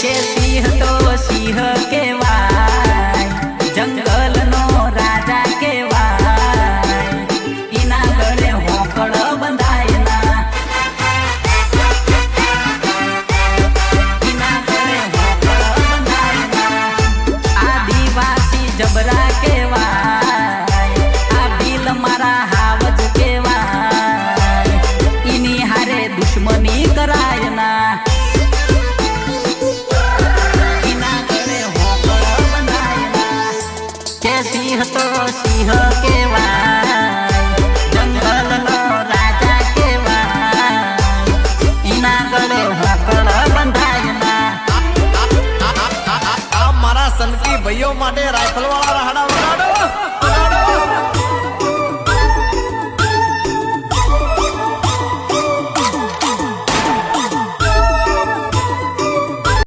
के सिंह तो सिंह के जंगल नो राजा के इना गले बंधाए ना। इना गले बंधाए ना। आदिवासी जबरा के मारा के सिंह तो सिंह के जंगल लो राजा के गले हकड़ हमारा सन भैया माटे राइफल वाला रहा